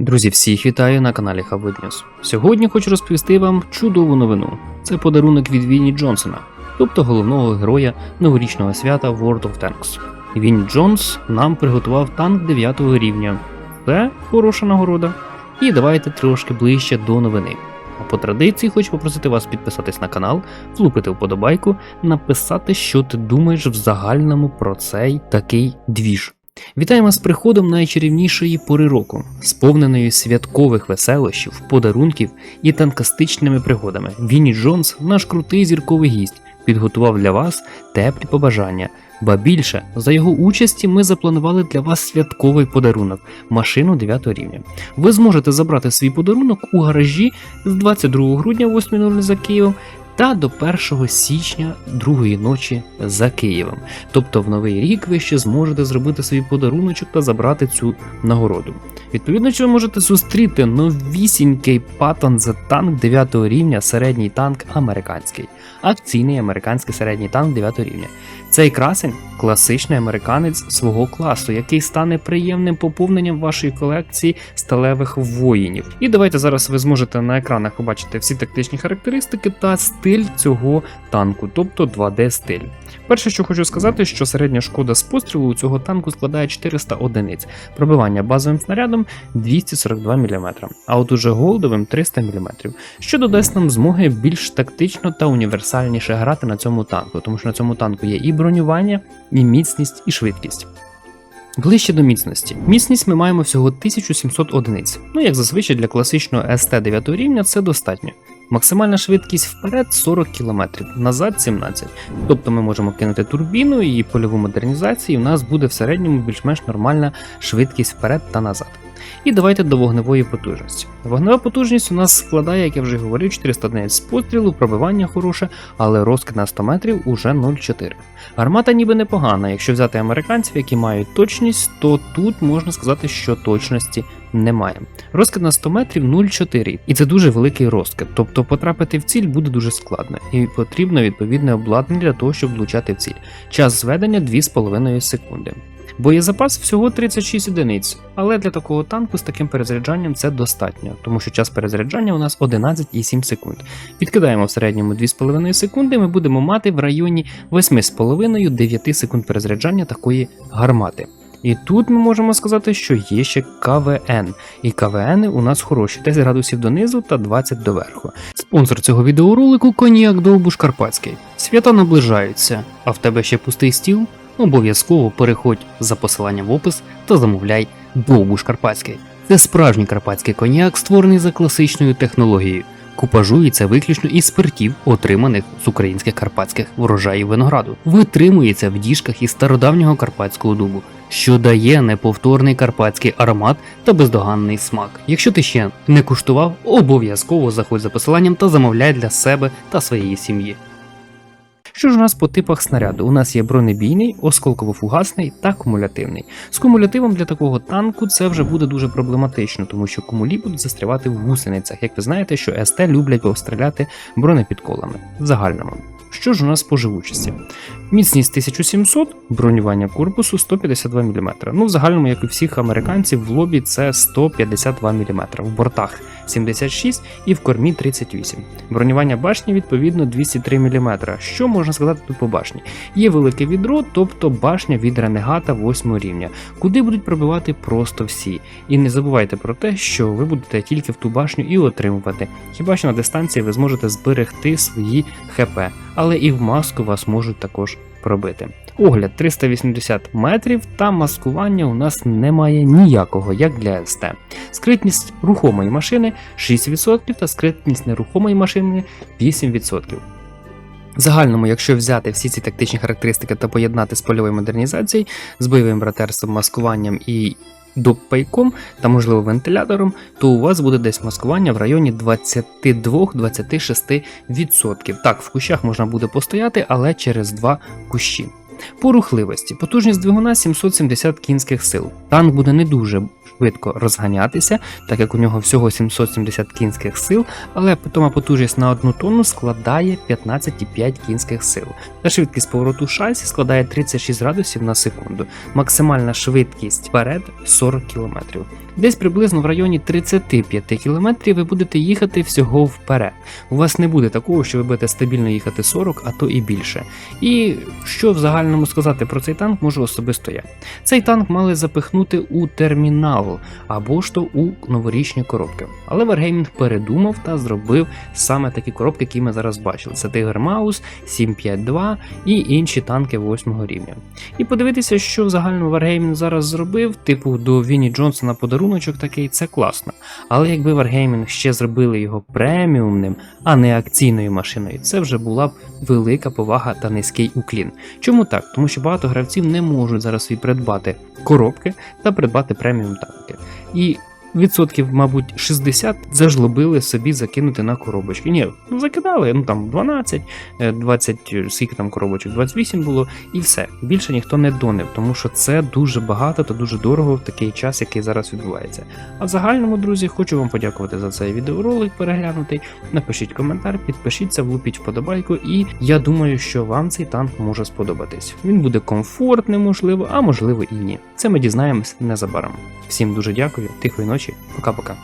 Друзі, всіх вітаю на каналі Хавид Сьогодні хочу розповісти вам чудову новину. Це подарунок від Вінні Джонсона, тобто головного героя новорічного свята World of Tanks. Вінні Джонс нам приготував танк 9 рівня. Це хороша нагорода. І давайте трошки ближче до новини. А по традиції хочу попросити вас підписатись на канал, влупити вподобайку, написати, що ти думаєш в загальному про цей такий двіж. Вітаємо з приходом найчарівнішої пори року, сповненої святкових веселощів, подарунків і танкастичними пригодами. Вінні Джонс, наш крутий зірковий гість, підготував для вас теплі побажання. Ба більше, за його участі ми запланували для вас святковий подарунок машину 9 рівня. Ви зможете забрати свій подарунок у гаражі з 22 грудня 8.00 за Києвом та до 1 січня другої ночі за Києвом. Тобто в новий рік ви ще зможете зробити свій подаруночок та забрати цю нагороду. Відповідно, що ви можете зустріти новісінький Patton Z танк 9 рівня, середній танк американський, акційний американський середній танк 9 рівня. Цей красень класичний американець свого класу, який стане приємним поповненням вашої колекції сталевих воїнів. І давайте зараз ви зможете на екранах побачити всі тактичні характеристики та стиль цього танку, тобто 2D стиль. Перше, що хочу сказати, що середня шкода з пострілу у цього танку складає 400 одиниць, пробивання базовим снарядом 242 мм, а от уже голдовим 300 мм, що додасть нам змоги більш тактично та універсальніше грати на цьому танку, тому що на цьому танку є і бронювання, і міцність, і швидкість. Ближче до міцності. Міцність ми маємо всього 1700 одиниць. Ну як зазвичай для класичного СТ 9 рівня це достатньо. Максимальна швидкість вперед 40 км, назад 17. Тобто ми можемо кинути турбіну і польову модернізацію, і в нас буде в середньому більш-менш нормальна швидкість вперед та назад. І давайте до вогневої потужності. Вогнева потужність у нас складає, як я вже говорив, 400 одиниць з пострілу, пробивання хороше, але розкид на 100 метрів уже 0,4. Гармата ніби непогана, якщо взяти американців, які мають точність, то тут можна сказати, що точності немає. Розкид на 100 метрів 0,4, і це дуже великий розкид, тобто потрапити в ціль буде дуже складно, і потрібно відповідне обладнання для того, щоб влучати в ціль. Час зведення 2,5 секунди. Боєзапас всього 36 одиниць, але для такого танку з таким перезаряджанням це достатньо, тому що час перезаряджання у нас 11,7 секунд. Підкидаємо в середньому 2,5 секунди, ми будемо мати в районі 8,5-9 секунд перезаряджання такої гармати. І тут ми можемо сказати, що є ще КВН, і КВН у нас хороші 10 градусів донизу та 20 доверху. Спонсор цього відеоролику Коніак Довбуш Карпатський. Свята наближаються, а в тебе ще пустий стіл? Обов'язково переходь за посиланням в опис та замовляй Довбуш Карпатський. Це справжній карпатський коньяк, створений за класичною технологією. Купажується виключно із спиртів, отриманих з українських карпатських врожаїв винограду. Витримується в діжках із стародавнього карпатського дубу, що дає неповторний карпатський аромат та бездоганний смак. Якщо ти ще не куштував, обов'язково заходь за посиланням та замовляй для себе та своєї сім'ї. Що ж у нас по типах снаряду? У нас є бронебійний, осколково-фугасний та кумулятивний. З кумулятивом для такого танку це вже буде дуже проблематично, тому що кумулі будуть застрявати в гусеницях. Як ви знаєте, що СТ люблять постріляти бронепідколами в загальному. Що ж у нас по живучості? Міцність 1700, бронювання корпусу 152 мм. Ну, в загальному, як і всіх американців, в лобі це 152 мм, в бортах 76 і в кормі 38. Бронювання башні відповідно 203 мм. Що можна сказати тут по башні? Є велике відро, тобто башня від ренегата 8 рівня, куди будуть пробивати просто всі. І не забувайте про те, що ви будете тільки в ту башню і отримувати. Хіба що на дистанції ви зможете зберегти свої ХП, але і в маску вас можуть також пробити. Огляд 380 метрів та маскування у нас немає ніякого, як для СТ. Скритність рухомої машини 6% та скритність нерухомої машини 8%. В загальному, якщо взяти всі ці тактичні характеристики та поєднати з польовою модернізацією, з бойовим братерством, маскуванням і доппайком та, можливо, вентилятором, то у вас буде десь маскування в районі 22-26%. Так, в кущах можна буде постояти, але через два кущі. По рухливості, потужність двигуна 770 кінських сил. Танк буде не дуже швидко розганятися, так як у нього всього 770 кінських сил, але питома потужність на одну тонну складає 15,5 кінських сил. Та швидкість повороту шасі складає 36 градусів на секунду. Максимальна швидкість вперед 40 км. Десь приблизно в районі 35 км ви будете їхати всього вперед. У вас не буде такого, що ви будете стабільно їхати 40, а то і більше. І що в загальному сказати про цей танк, можу особисто я. Цей танк мали запихнути у термінал або ж то у новорічні коробки. Але Wargaming передумав та зробив саме такі коробки, які ми зараз бачили. Це Tiger Mouse, 752 і інші танки 8 рівня. І подивитися, що в загальному Wargaming зараз зробив, типу до Вінні Джонсона подаруночок такий, це класно. Але якби Wargaming ще зробили його преміумним, а не акційною машиною, це вже була б велика повага та низький уклін. Чому так? Тому що багато гравців не можуть зараз собі придбати коробки та придбати преміум танки. І відсотків, мабуть, 60 зажлобили собі закинути на коробочки. Ні, ну закидали, ну там 12, е, 20, е, скільки там коробочок, 28 було, і все. Більше ніхто не донив, тому що це дуже багато та дуже дорого в такий час, який зараз відбувається. А в загальному, друзі, хочу вам подякувати за цей відеоролик переглянутий. Напишіть коментар, підпишіться, влупіть вподобайку, і я думаю, що вам цей танк може сподобатись. Він буде комфортним, можливо, а можливо і ні. Це ми дізнаємось незабаром. Всім дуже дякую, тихої ночі, пока-пока.